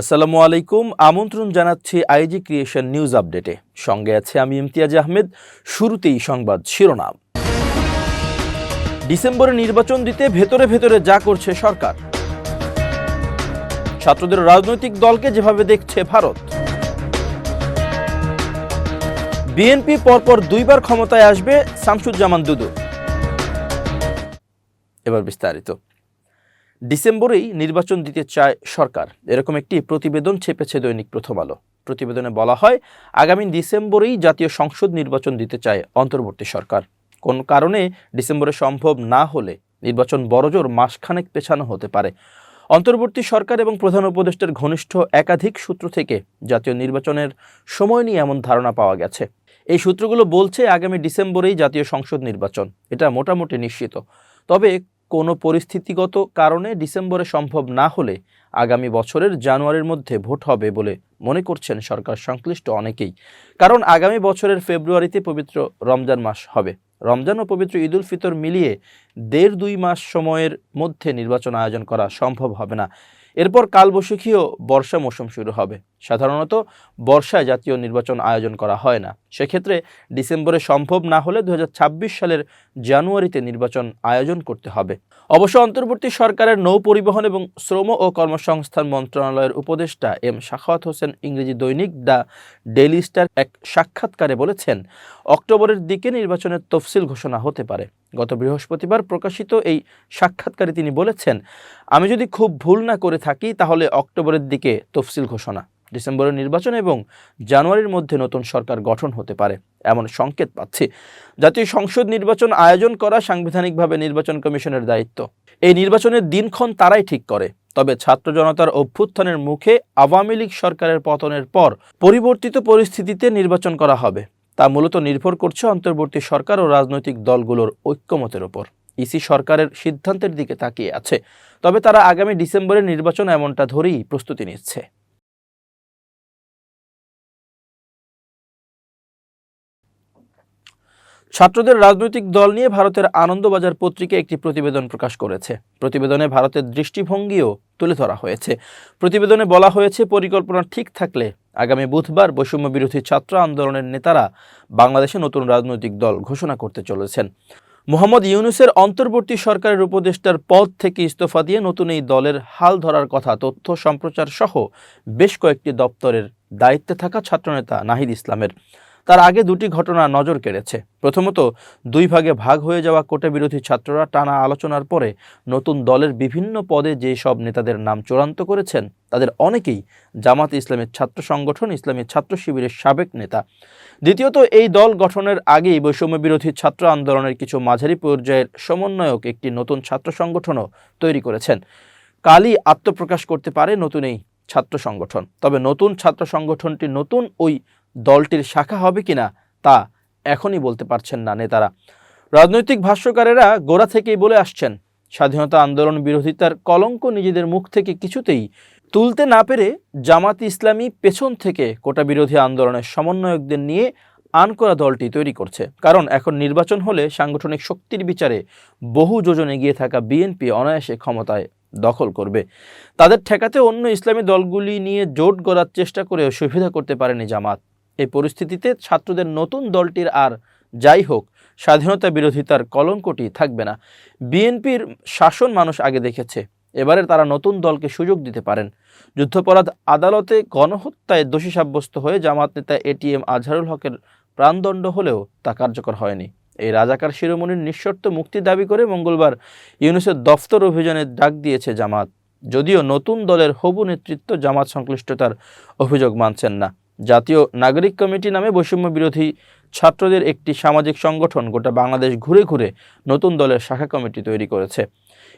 আসসালামু আলাইকুম। আমন্ত্রণ জানাচ্ছি আইজি ক্রিয়েশন নিউজ আপডেটে। সঙ্গে আছে আমি ইমতিয়াজ আহমেদ। শুরুতেই সংবাদ শিরোনাম। ডিসেম্বরে নির্বাচন দিতে ভেতরে ভেতরে যা করছে সরকার। ছাত্রদের রাজনৈতিক দলকে যেভাবে দেখছে ভারত। বিএনপি পরপর দুইবার ক্ষমতায় আসবে শামসুজ্জামান দুদু। এবার বিস্তারিত। ডিসেম্বরেই নির্বাচন দিতে চায় সরকার। এরকম একটি প্রতিবেদন ছেপেছে দৈনিক প্রথম আলো। প্রতিবেদনে বলা হয়, আগামী ডিসেম্বরেই জাতীয় সংসদ নির্বাচন দিতে চায় অন্তর্বর্তী সরকার। কোন কারণে ডিসেম্বরে সম্ভব না হলে নির্বাচন বড়জোর মাসখানেক পেছানো হতে পারে। অন্তর্বর্তী সরকার এবং প্রধান উপদেষ্টার ঘনিষ্ঠ একাধিক সূত্র থেকে জাতীয় নির্বাচনের সময় নিয়ে এমন ধারণা পাওয়া গেছে। এই সূত্রগুলো বলছে, আগামী ডিসেম্বরেই জাতীয় সংসদ নির্বাচন। এটা মোটামুটি নিশ্চিত। তবে কোনো পরিস্থিতিগত কারণে ডিসেম্বরে সম্ভব না হলে আগামী বছরের জানুয়ারির মধ্যে ভোট হবে বলে মনে করছেন সরকার, সংশ্লিষ্ট অনেকেই। কারণ আগামী বছরের ফেব্রুয়ারিতে পবিত্র রমজান মাস হবে। রমজান ও পবিত্র ঈদুল ফিতর মিলিয়ে দেড় দুই মাস সময়ের মধ্যে নির্বাচন আয়োজন করা সম্ভব হবে না। এরপর কালবৈশাখী ও বর্ষা মৌসুম শুরু হবে। সাধারণত বর্ষায় জাতীয় নির্বাচন আয়োজন করা হয় না। সেক্ষেত্রে ডিসেম্বরে সম্ভব না হলে দু হাজার ছাব্বিশ সালের জানুয়ারিতে নির্বাচন আয়োজন করতে হবে। অবশ্য অন্তর্বর্তী সরকারের নৌ পরিবহন এবং শ্রম ও কর্মসংস্থান মন্ত্রণালয়ের উপদেষ্টা এম শাখাওয়াত হোসেন ইংরেজি দৈনিক দ্য ডেইলি স্টার এক সাক্ষাৎকারে বলেছেন, অক্টোবরের দিকে নির্বাচনের তফসিল ঘোষণা হতে পারে। গত বৃহস্পতিবার প্রকাশিত এই সাক্ষাৎকারে তিনি বলেছেন, আমি যদি খুব ভুল না করে থাকি, তাহলে অক্টোবরের দিকে তফসিল ঘোষণা। ডিসেম্বরের নির্বাচন এবং জানুয়ারির মধ্যে নতুন সরকার গঠন হতে পারে, এমন সংকেত পাচ্ছি। জাতীয় সংসদ নির্বাচন আয়োজন করা সাংবিধানিকভাবে নির্বাচন কমিশনের দায়িত্ব। এই নির্বাচনের দিনক্ষণ তারাই ঠিক করে। তবে ছাত্র জনতার অভ্যুত্থানের মুখে আওয়ামী লীগ সরকারের পতনের পর পরিবর্তিত পরিস্থিতিতে নির্বাচন করা হবে। তা মূলত নির্ভর করছে অন্তর্বর্তী সরকার ও রাজনৈতিক দলগুলোর ঐক্যমতের ওপর ইসি সরকারের সিদ্ধান্তের দিকে তাকিয়ে আছে। তবে তারা আগামী ডিসেম্বরের নির্বাচন এমনটা ধরেই প্রস্তুতি নিচ্ছে। ছাত্রদের রাজনৈতিক দল নিয়ে ভারতের আনন্দবাজার পত্রিকা একটি প্রতিবেদন প্রকাশ করেছে। প্রতিবেদনে ভারতের দৃষ্টিভঙ্গিও তুলে ধরা হয়েছে। প্রতিবেদনে বলা হয়েছে, পরিকল্পনা ঠিক থাকলে আগামী বুধবার বৈষম্য বিরোধী ছাত্র আন্দোলনের নেতারা বাংলাদেশে নতুন রাজনৈতিক দল ঘোষণা করতে চলেছেন। মোহাম্মদ ইউনুসের অন্তর্বর্তী সরকারের উপদেষ্টার পদ থেকে ইস্তফা দিয়ে নতুন এই দলের হাল ধরার কথা তথ্য সম্প্রচার সহ বেশ কয়েকটি দপ্তরের দায়িত্বে থাকা ছাত্রনেতা নাহিদ ইসলামের। তার আগে দুটি ঘটনা নজর কেড়েছে। প্রথমত, দুই ভাগে ভাগ হয়ে যাওয়া কোটা বিরোধী ছাত্ররা টানা আলোচনার পরে নতুন দলের বিভিন্ন পদে যে সব নেতাদের নাম চূড়ান্ত করেছেন, তাদের অনেকেই জামাত ইসলামের ছাত্র সংগঠন ইসলামী ছাত্র শিবিরের সাবেক নেতা। দ্বিতীয়ত, এই দল গঠনের আগেই বৈষম্য বিরোধী ছাত্র আন্দোলনের কিছু মাঝারি পর্যায়ের সমন্বয়ক একটি নতুন ছাত্র সংগঠনও তৈরি করেছেন। কালই আত্মপ্রকাশ করতে পারে নতুন এই ছাত্র সংগঠন। তবে নতুন ছাত্র সংগঠনটি নতুন ওই দলটির শাখা হবে কিনা তা এখনই বলতে পারছেন না নেতারা। রাজনৈতিক ভাষ্যকারেরা গোড়া থেকেই বলে আসছেন, স্বাধীনতা আন্দোলন বিরোধিতার কলঙ্ক নিজেদের মুখ থেকে কিছুতেই তুলতে না পেরে জামাত ইসলামী পেছন থেকে কোটা বিরোধী আন্দোলনের সমন্বয়কদের নিয়ে আনকরা দলটি তৈরি করছে। কারণ এখন নির্বাচন হলে সাংগঠনিক শক্তির বিচারে বহু যোজন এগিয়ে থাকা বিএনপি অনায়াসে ক্ষমতায় দখল করবে। তাদের ঠেকাতে অন্য ইসলামী দলগুলি নিয়ে জোট গড়ার চেষ্টা করেও সুবিধা করতে পারেনি জামাত। এই পরিস্থিতিতে ছাত্রদের নতুন দলটির আর যাই হোক, স্বাধীনতা বিরোধিতার কলঙ্কটি থাকবে না। বিএনপির শাসন মানুষ আগে দেখেছে, এবারে তারা নতুন দলকে সুযোগ দিতে পারেন। যুদ্ধাপরাধ আদালতে গণহত্যায় দোষী সাব্যস্ত হয়ে জামাত নেতা এটিএম আজহারুল হকের প্রাণদণ্ড হলেও তা কার্যকর হয়নি। এই রাজাকার শিরোমণির নিঃশর্ত মুক্তি দাবি করে মঙ্গলবার ইউনুসের দফতর অভিযানের ডাক দিয়েছে জামাত। যদিও নতুন দলের হবু নেতৃত্ব জামাত সংশ্লিষ্টতার অভিযোগ মানছেন না। জাতীয় নাগরিক কমিটি নামে বৈষম্য বিরোধী ছাত্রদের একটি সামাজিক সংগঠন গোটা বাংলাদেশ ঘুরে ঘুরে নতুন দলের শাখা কমিটি তৈরি করেছে।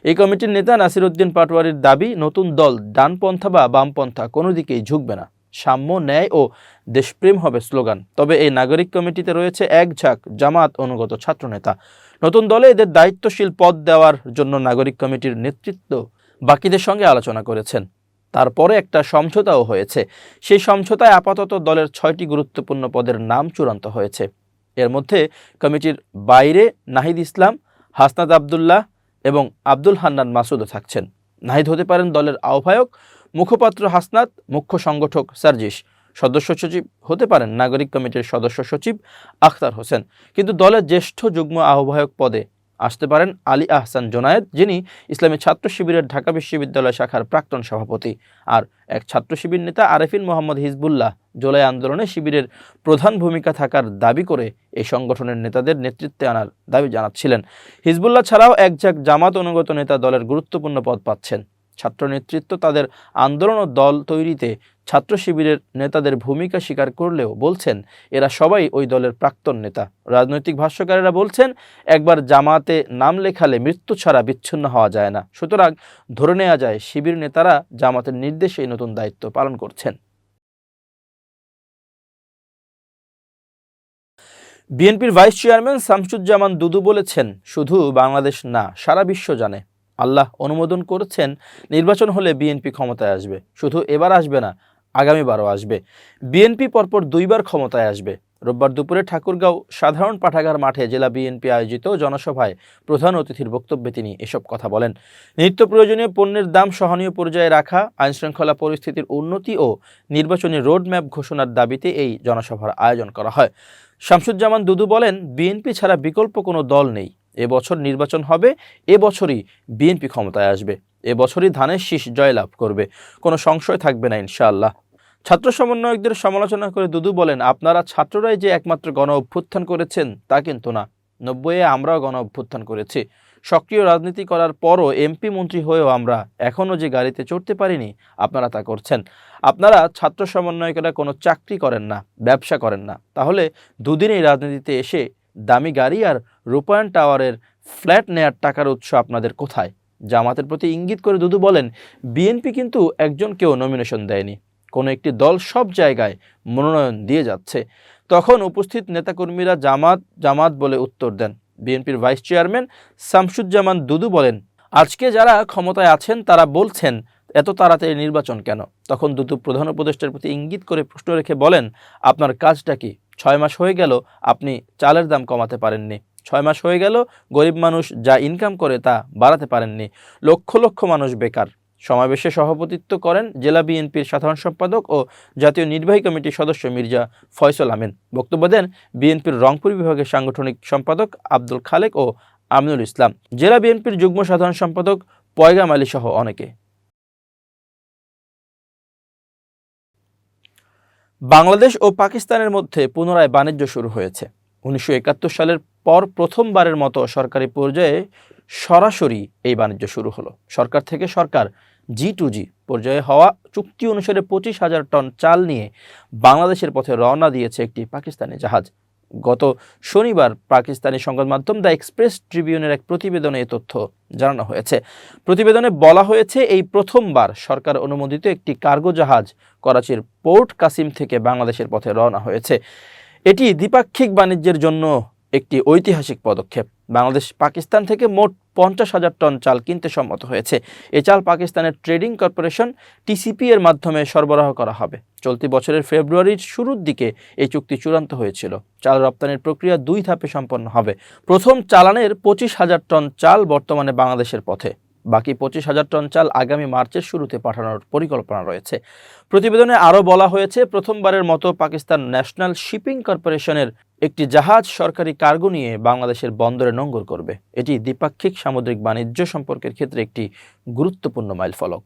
এই কমিটির নেতা নাসিরউদ্দিন পাটোয়ারির দাবি, নতুন দল ডানপন্থা বা বামপন্থা কোনো দিকেই ঝুঁকবে না। সাম্য, ন্যায় ও দেশপ্রেম হবে স্লোগান। তবে এই নাগরিক কমিটিতে রয়েছে এক ঝাঁক জামাত অনুগত ছাত্রনেতা। নতুন দলে এদের দায়িত্বশীল পদ দেওয়ার জন্য নাগরিক কমিটির নেতৃত্ব বাকিদের সঙ্গে আলোচনা করেছেন। তারপরে একটা সমঝোতাও হয়েছে। সেই সমঝোতায় আপাতত দলের ছয়টি গুরুত্বপূর্ণ পদের নাম চূড়ান্ত হয়েছে। এর মধ্যে কমিটির বাইরে নাহিদ ইসলাম হাসনাদ আবদুল্লাহ এবং আব্দুল হান্নান মাসুদও থাকছেন। নাহিদ হতে পারেন দলের আহ্বায়ক, মুখপাত্র হাসনাত, মুখ্য সংগঠক সার্জিস। সদস্য সচিব হতে পারেন নাগরিক কমিটির সদস্য সচিব আখতার হোসেন। কিন্তু দলের জ্যেষ্ঠ যুগ্ম আহ্বায়ক পদে আসতে পারেন আলী আহসান জোনায়েদ, যিনি ইসলামী ছাত্র শিবিরের ঢাকা বিশ্ববিদ্যালয় শাখার প্রাক্তন সভাপতি। আর এক ছাত্র শিবির নেতা আরেফিন মোহাম্মদ হিজবুল্লাহ জোলাই আন্দোলনে শিবিরের প্রধান ভূমিকা থাকার দাবি করে এই সংগঠনের নেতাদের নেতৃত্বে আনার দাবি জানাচ্ছিলেন। হিজবুল্লাহ ছাড়াও একঝাক জামাত অনুগত নেতা দলের গুরুত্বপূর্ণ পদ পাচ্ছেন। ছাত্র নেতৃত্ব তাদের আন্দোলন ও দল তৈরিতে ছাত্র শিবিরের নেতাদের ভূমিকা স্বীকার করলেও বলছেন, এরা সবাই ওই দলের প্রাক্তন নেতা। রাজনৈতিক ভাষ্যকারেরা বলছেন, একবার জামাতে নাম লেখালে মৃত্যু ছাড়া বিচ্ছিন্ন হওয়া যায় না। সুতরাং ধরে নেওয়া যায়, শিবির নেতারা জামাতের নির্দেশে নতুন দায়িত্ব পালন করছেন। বিএনপির ভাইস চেয়ারম্যান শামসুজ্জামান দুদু বলেছেন, শুধু বাংলাদেশ না, সারা বিশ্ব জানে। আল্লাহ অনুমোদন করেছেন, নির্বাচন হলে বিএনপি ক্ষমতায় আসবে। শুধু এবার আসবে না আগামীবারও আসবে। বিএনপি পরপর দুইবার ক্ষমতায় আসবে। রোববার দুপুরে ঠাকুরগাঁও সাধারণ পাঠাগার মাঠে জেলা বিএনপি আয়োজিত জনসভায় প্রধান অতিথির বক্তব্যে তিনি এসব কথা বলেন। নিত্য প্রয়োজনীয় পণ্যের দাম সহনীয় পর্যায়ে রাখা, আইনশৃঙ্খলা পরিস্থিতির উন্নতি ও নির্বাচনী রোডম্যাপ ঘোষণার দাবিতে এই জনসভার আয়োজন করা হয়। শামসুজ্জামান দুদু বলেন, বিএনপি ছাড়া বিকল্প কোনো দল নেই। এবছর নির্বাচন হবে, এবছরই বিএনপি ক্ষমতায় আসবে, এবছরই ধানের শীষ জয়লাভ করবে। কোনো সংশয় থাকবে না ইনশাআল্লাহ। ছাত্র সমন্বয়কদের সমালোচনা করে দুদু বলেন, আপনারা ছাত্ররাই যে একমাত্র গণ অভ্যুত্থান করেছেন তা কিন্তু না। নব্বইয়ে আমরাও গণ অভ্যুত্থান করেছি। সক্রিয় রাজনীতি করার পরও এমপি মন্ত্রী হয়েও আমরা এখনও যে গাড়িতে চড়তে পারিনি, আপনারা তা করছেন। আপনারা ছাত্র সমন্বয়কেরা কোনো চাকরি করেন না, ব্যবসা করেন না। তাহলে দুদিনেই রাজনীতিতে এসে দামি গাড়ি আর রূপায়ণ টাওয়ারের ফ্ল্যাট নেয়ার টাকার উৎস আপনাদের কোথায়? জামাতের প্রতি ইঙ্গিত করে দুদু বলেন, বিএনপি কিন্তু একজনকেও নমিনেশন দেয়নি। কোনো একটি দল সব জায়গায় মনোনয়ন দিয়ে যাচ্ছে। তখন উপস্থিত নেতাকর্মীরা জামাত জামাত বলে উত্তর দেন। বিএনপির ভাইস চেয়ারম্যান শামসুজ্জামান দুদু বলেন, আজকে যারা ক্ষমতায় আছেন, তারা বলছেন, এত তাড়াতাড়ি নির্বাচন কেন? তখন দুদু প্রধান উপদেষ্টার প্রতি ইঙ্গিত করে প্রশ্ন রেখে বলেন, আপনার কাজটা কি? ছয় মাস হয়ে গেল আপনি চালের দাম কমাতে পারেননি। ছয় মাস হয়ে গেল গরিব মানুষ যা ইনকাম করে তা বাড়াতে পারেননি। লক্ষ লক্ষ মানুষ বেকার। সমাবেশে সভাপতিত্ব করেন জেলা বিএনপির সাধারণ সম্পাদক ও জাতীয় নির্বাহী কমিটির সদস্য মির্জা ফয়সল আমিন। বক্তব্য দেন বিএনপির রংপুর বিভাগের সাংগঠনিক সম্পাদক আব্দুল খালেক ও আমিনুল ইসলাম। জেলা বিএনপির যুগ্ম সাধারণ সম্পাদক পয়গাম আলী সহ অনেকে। বাংলাদেশ ও পাকিস্তানের মধ্যে পুনরায় বাণিজ্য শুরু হয়েছে। উনিশশো একাত্তর সালের পর প্রথমবারের মতো সরকারি পর্যায়ে সরাসরি এই বাণিজ্য শুরু হলো। সরকার থেকে সরকার জি টু জি পর্যায়ে হওয়া চুক্তি অনুসারে পঁচিশ হাজার টন চাল নিয়ে বাংলাদেশের পথে রওনা দিয়েছে একটি পাকিস্তানি জাহাজ। গত শনিবার পাকিস্তানি সংবাদ মাধ্যম দ্য এক্সপ্রেস ট্রিবিউনের এক প্রতিবেদনে এ তথ্য জানানো হয়েছে। প্রতিবেদনে বলা হয়েছে, এই প্রথমবার সরকার অনুমোদিত একটি কার্গো জাহাজ করাচির পোর্ট কাসিম থেকে বাংলাদেশের পথে রওনা হয়েছে। এটি দ্বিপাক্ষিক বাণিজ্যের জন্য একটি ঐতিহাসিক পদক্ষেপ। বাংলাদেশ পাকিস্তান থেকে মোট পঞ্চাশ হাজার টন চাল কিনতে সম্মত হয়েছে। এ চাল পাকিস্তানের ট্রেডিং কর্পোরেশন টিসিপি এর মাধ্যমে সরবরাহ করা হবে। চলতি বছরের ফেব্রুয়ারির শুরুর দিকে এই চুক্তি চূড়ান্ত হয়েছিল। চাল রপ্তানির প্রক্রিয়া দুই ধাপে সম্পন্ন হবে। প্রথম চালানের পঁচিশ হাজার টন চাল বর্তমানে বাংলাদেশের পথে। বাকি পঁচিশ হাজার টন চাল আগামী মার্চের শুরুতে পাঠানোর পরিকল্পনা রয়েছে। প্রতিবেদনে আরও বলা হয়েছে, প্রথমবারের মতো পাকিস্তান ন্যাশনাল শিপিং কর্পোরেশনের একটি জাহাজ সরকারি কার্গো নিয়ে বাংলাদেশের বন্দরে নোঙ্গর করবে। এটি দ্বিপাক্ষিক সামুদ্রিক বাণিজ্য সম্পর্কের ক্ষেত্রে একটি গুরুত্বপূর্ণ মাইলফলক।